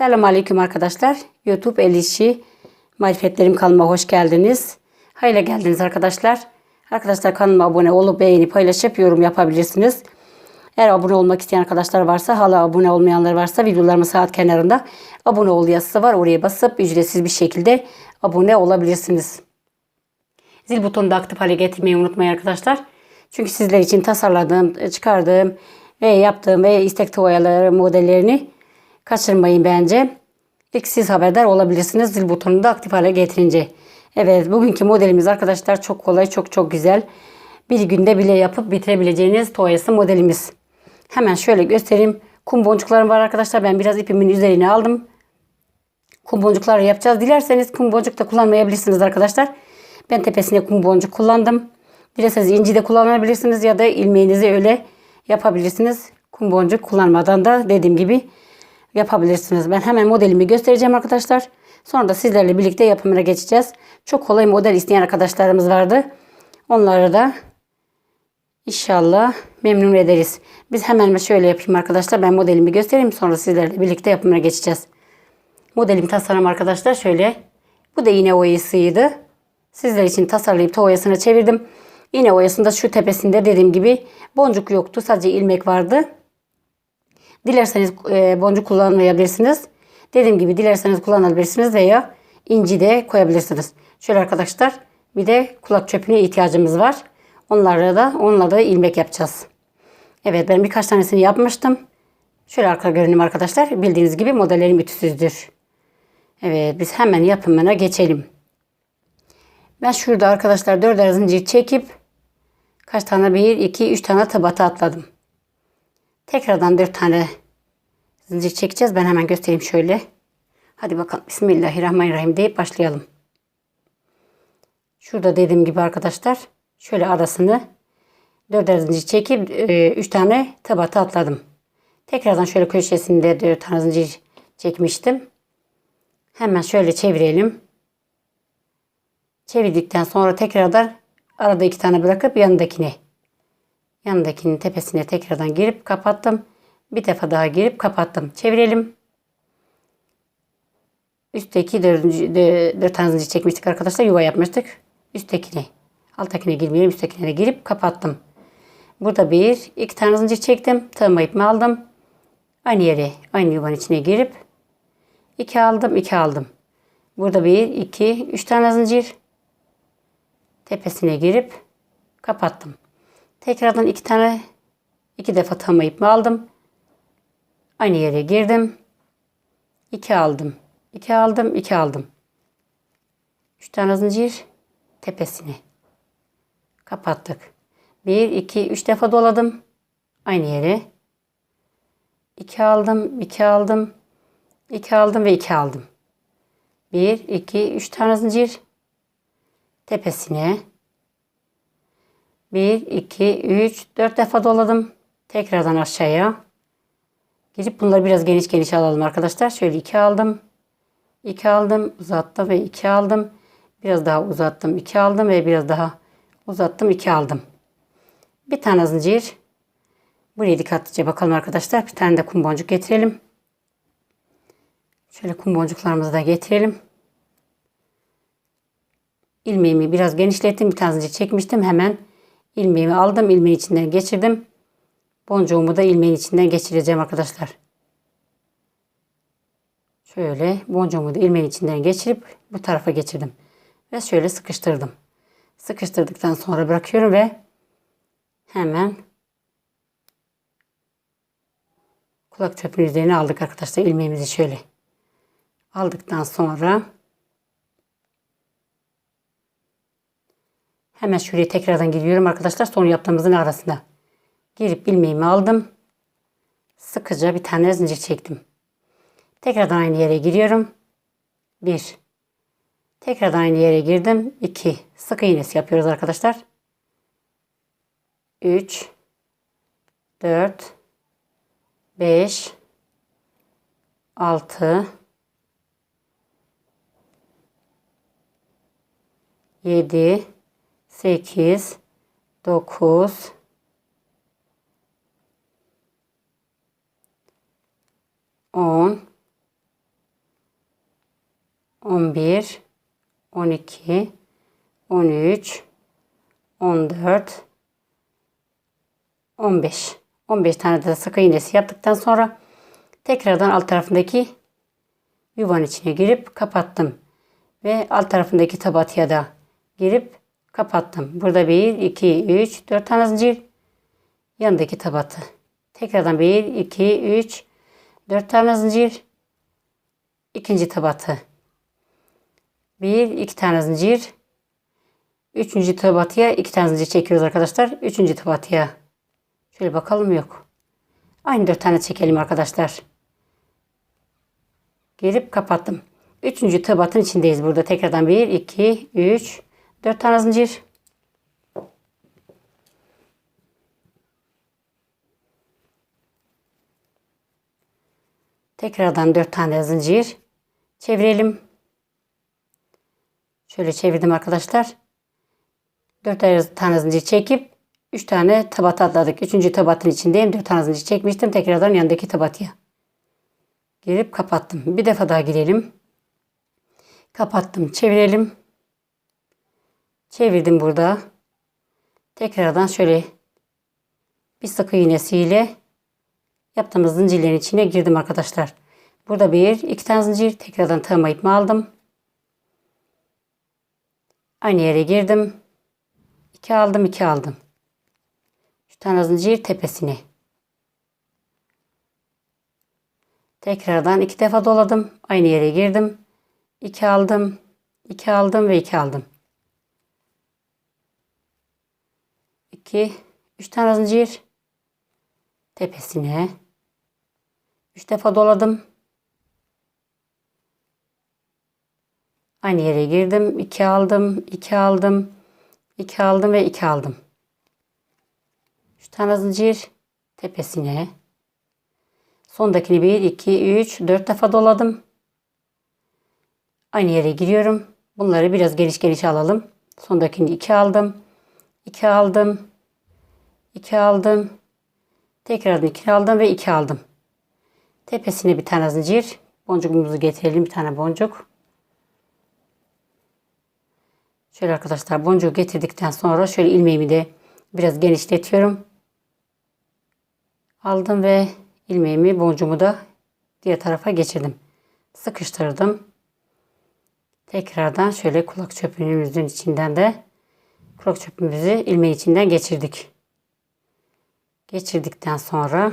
Selamun Aleyküm arkadaşlar. YouTube El İşi Marifetlerim kanalıma hoş geldiniz. Hayırlı geldiniz arkadaşlar. Arkadaşlar kanalıma abone olup beğeni paylaşıp yorum yapabilirsiniz. Eğer abone olmak isteyen arkadaşlar varsa hala abone olmayanlar varsa videolarımın saat kenarında abone ol yazısı var. Oraya basıp ücretsiz bir şekilde abone olabilirsiniz. Zil butonunu da aktif hale getirmeyi unutmayın arkadaşlar. Çünkü sizler için tasarladığım, çıkardığım ve yaptığım ve istek toyaları modellerini kaçırmayın bence. İlk siz haberdar olabilirsiniz zil butonunu da aktif hale getirince. Evet bugünkü modelimiz arkadaşlar çok kolay çok çok güzel. Bir günde bile yapıp bitirebileceğiniz toyası modelimiz. Hemen şöyle göstereyim. Kum boncuklarım var arkadaşlar. Ben biraz ipimin üzerine aldım. Kum boncukları yapacağız. Dilerseniz kum boncuk da kullanmayabilirsiniz arkadaşlar. Ben tepesine kum boncuk kullandım. Dilerseniz inci de kullanabilirsiniz ya da ilmeğinizi öyle yapabilirsiniz. Kum boncuk kullanmadan da dediğim gibi yapabilirsiniz. Ben hemen modelimi göstereceğim arkadaşlar. Sonra da sizlerle birlikte yapımına geçeceğiz. Çok kolay model isteyen arkadaşlarımız vardı. Onları da inşallah memnun ederiz. Biz hemen şöyle yapayım arkadaşlar. Ben modelimi göstereyim. Sonra sizlerle birlikte yapımına geçeceğiz. Modelim tasarım arkadaşlar şöyle. Bu da iğne oyasıydı. Sizler için tasarlayıp oyasına çevirdim. İğne oyasında şu tepesinde dediğim gibi boncuk yoktu. Sadece ilmek vardı. Dilerseniz e, boncuk kullanmayabilirsiniz. Dediğim gibi dilerseniz kullanabilirsiniz veya inci de koyabilirsiniz. Şöyle arkadaşlar bir de kulak çöpüne ihtiyacımız var. Onlarla da onunla da ilmek yapacağız. Evet ben birkaç tanesini yapmıştım. Şöyle arka görünüm arkadaşlar. Bildiğiniz gibi modellerim ütüsüzdür. Evet biz hemen yapımına geçelim. Ben şurada arkadaşlar 4 zincir çekip kaç tane 1 2 3 tane tabata atladım. Tekrardan 4 tane zincir çekeceğiz. Ben hemen göstereyim şöyle. Hadi bakalım. Bismillahirrahmanirrahim deyip başlayalım. Şurada dediğim gibi arkadaşlar şöyle arasını 4 zincir çekip 3 e, tane tabata atladım. Tekrardan şöyle köşesinde 4 tane zincir çekmiştim. Hemen şöyle çevirelim. Çevirdikten sonra tekrardan arada iki tane bırakıp yanındakini yanındakinin tepesine tekrardan girip kapattım. Bir defa daha girip kapattım. Çevirelim. Üstteki dördüncü, dört tane zincir çekmiştik arkadaşlar. Yuva yapmıştık. Üsttekine. Alttakine girmeyelim. Üsttekine de girip kapattım. Burada bir, iki tane zincir çektim. Tığıma ipimi aldım. Aynı yere, aynı yuvanın içine girip iki aldım, iki aldım. Burada bir, iki, üç tane zincir. Tepesine girip kapattım. Tekrardan iki tane iki defa tığıma ipimi aldım. Aynı yere girdim. 2 aldım. 2 aldım. 2 aldım. 3 tane zincir tepesini kapattık. 1 2 3 defa doladım. Aynı yere. 2 aldım. 2 aldım. 2 aldım ve 2 aldım. 1 2 3 tane zincir tepesine 1 2 3 4 defa doladım. Tekrardan aşağıya Girip bunları biraz geniş geniş alalım arkadaşlar. Şöyle iki aldım. 2 aldım. Uzattım ve 2 aldım. Biraz daha uzattım. 2 aldım ve biraz daha uzattım. 2 aldım. Bir tane zincir. Buraya dikkatlice bakalım arkadaşlar. Bir tane de kum boncuk getirelim. Şöyle kum boncuklarımızı da getirelim. İlmeğimi biraz genişlettim. Bir tane zincir çekmiştim. Hemen ilmeğimi aldım. İlmeğin içinden geçirdim. Boncuğumu da ilmeğin içinden geçireceğim arkadaşlar. Şöyle boncuğumu da ilmeğin içinden geçirip bu tarafa geçirdim. Ve şöyle sıkıştırdım. Sıkıştırdıktan sonra bırakıyorum ve hemen kulak çöpünün üzerine aldık arkadaşlar ilmeğimizi şöyle. Aldıktan sonra hemen şuraya tekrardan gidiyorum arkadaşlar son yaptığımızın arasında. Girip ilmeğimi aldım. Sıkıca bir tane zincir çektim. Tekrardan aynı yere giriyorum. 1 Tekrardan aynı yere girdim. 2 Sık iğnesi yapıyoruz arkadaşlar. 3 4 5 6 7 8 9 10 11 12 13 14 15 15 tane de sık iğnesi yaptıktan sonra tekrardan alt tarafındaki yuvanın içine girip kapattım. Ve alt tarafındaki tabatıya da girip kapattım. Burada 1, 2, 3, 4 tane zincir. Yanındaki tabatı. Tekrardan 1, 2, 3, 4 tane zincir. İkinci tabatı. 1, 2 tane zincir. Üçüncü tabatıya 2 tane zincir çekiyoruz arkadaşlar. Üçüncü tabatıya. Şöyle bakalım yok. Aynı 4 tane çekelim arkadaşlar. Girip kapattım. Üçüncü tabatın içindeyiz burada. Tekrardan 1, 2, 3, 4 tane zincir. Tekrardan 4 tane zincir. Çevirelim. Şöyle çevirdim arkadaşlar. 4 tane zincir çekip 3 tane tabat atladık. 3. tabatın içindeyim. 4 tane zincir çekmiştim. Tekrardan yanındaki tabatıya. Girip kapattım. Bir defa daha girelim. Kapattım. Çevirelim. Çevirdim burada. Tekrardan şöyle bir sık iğnesiyle yaptığımız zincirlerin içine girdim arkadaşlar. Burada bir, iki tane zincir. Tekrardan tığıma ipimi aldım. Aynı yere girdim. İki aldım, iki aldım. Şu tane zincir tepesine. Tekrardan iki defa doladım. Aynı yere girdim. 2 aldım. 2 aldım ve 2 aldım. 2 3 tane zincir tepesine 3 defa doladım. Aynı yere girdim. 2 aldım, 2 aldım, 2 aldım ve 2 aldım. 3 tane zincir tepesine. Sondakini 1, 2, 3, 4 defa doladım. Aynı yere giriyorum. Bunları biraz geniş geniş alalım. Sondakini 2 aldım. 2 aldım. 2 aldım. Tekrardan 2 aldım ve 2 aldım. Tepesine bir tane zincir. Boncukumuzu getirelim. Bir tane boncuk. Şöyle arkadaşlar boncuğu getirdikten sonra şöyle ilmeğimi de biraz genişletiyorum. Aldım ve ilmeğimi boncuğumu da diğer tarafa geçirdim. Sıkıştırdım. Tekrardan şöyle kulak çöpümüzün içinden de kulak çöpümüzü ilmeğin içinden geçirdik. Geçirdikten sonra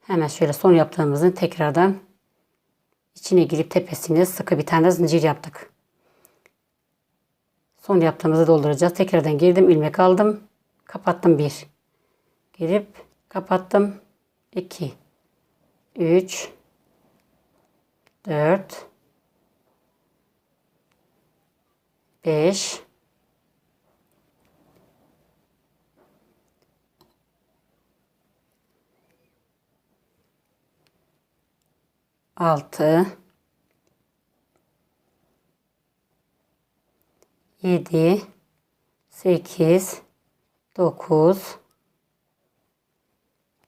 hemen şöyle son yaptığımızın tekrardan içine girip tepesine sıkı bir tane zincir yaptık. Son yaptığımızı dolduracağız. Tekrardan girdim ilmek aldım. Kapattım bir. Girip kapattım. 2 3 4 5 6 7 8 9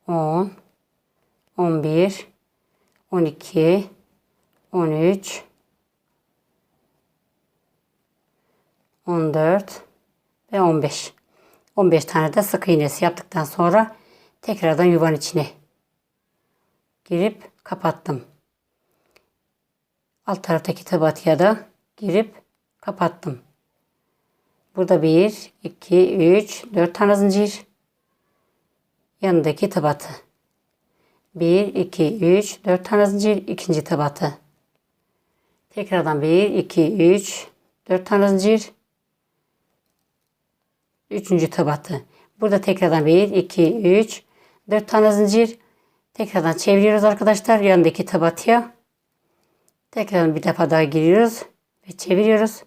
10 11 12 13 14 ve 15. 15 tane de sık iğnesi yaptıktan sonra tekrardan yuvanın içine girip kapattım. Alt taraftaki tabatıya da girip kapattım. Burada 1, 2, 3, 4 tane zincir. Yanındaki tabatı. 1, 2, 3, 4 tane zincir. ikinci tabatı. Tekrardan 1, 2, 3, 4 tane zincir. Üçüncü tabatı. Burada tekrardan 1, 2, 3, 4 tane zincir. Tekrardan çeviriyoruz arkadaşlar. Yanındaki tabatıya. Tekrardan bir defa daha giriyoruz. Ve çeviriyoruz.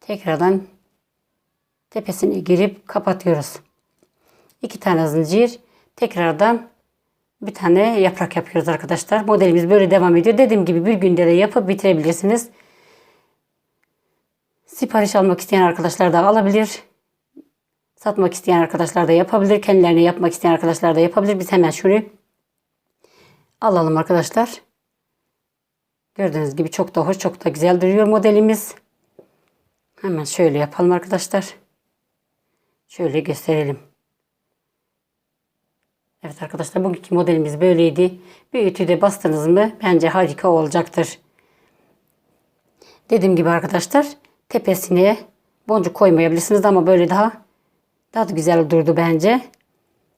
Tekrardan tepesine girip kapatıyoruz. İki tane zincir. Tekrardan bir tane yaprak yapıyoruz arkadaşlar. Modelimiz böyle devam ediyor. Dediğim gibi bir günde de yapıp bitirebilirsiniz. Sipariş almak isteyen arkadaşlar da alabilir. Satmak isteyen arkadaşlar da yapabilir. Kendilerine yapmak isteyen arkadaşlar da yapabilir. Biz hemen şunu alalım arkadaşlar. Gördüğünüz gibi çok da hoş, çok da güzel duruyor modelimiz. Hemen şöyle yapalım arkadaşlar. Şöyle gösterelim. Evet arkadaşlar bugünkü modelimiz böyleydi. Bir ütüde bastınız mı bence harika olacaktır. Dediğim gibi arkadaşlar tepesine boncuk koymayabilirsiniz ama böyle daha daha da güzel durdu bence.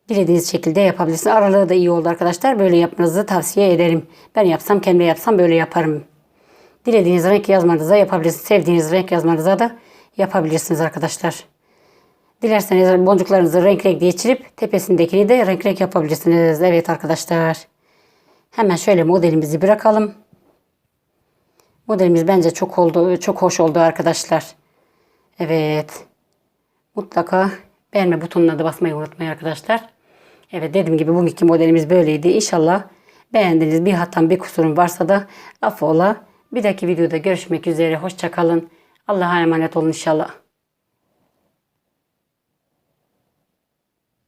Dilediğiniz şekilde yapabilirsiniz. Aralığı da iyi oldu arkadaşlar. Böyle yapmanızı tavsiye ederim. Ben yapsam kendi yapsam böyle yaparım. Dilediğiniz renk yazmanıza yapabilirsiniz. Sevdiğiniz renk yazmanıza da yapabilirsiniz arkadaşlar. Dilerseniz boncuklarınızı renk renk geçirip tepesindekini de renk renk yapabilirsiniz. Evet arkadaşlar. Hemen şöyle modelimizi bırakalım. Modelimiz bence çok oldu, çok hoş oldu arkadaşlar. Evet. Mutlaka beğenme butonuna da basmayı unutmayın arkadaşlar. Evet dediğim gibi bugünkü modelimiz böyleydi. İnşallah beğendiniz. Bir hatam bir kusurum varsa da affola. Bir dahaki videoda görüşmek üzere. Hoşçakalın. Allah'a emanet olun inşallah.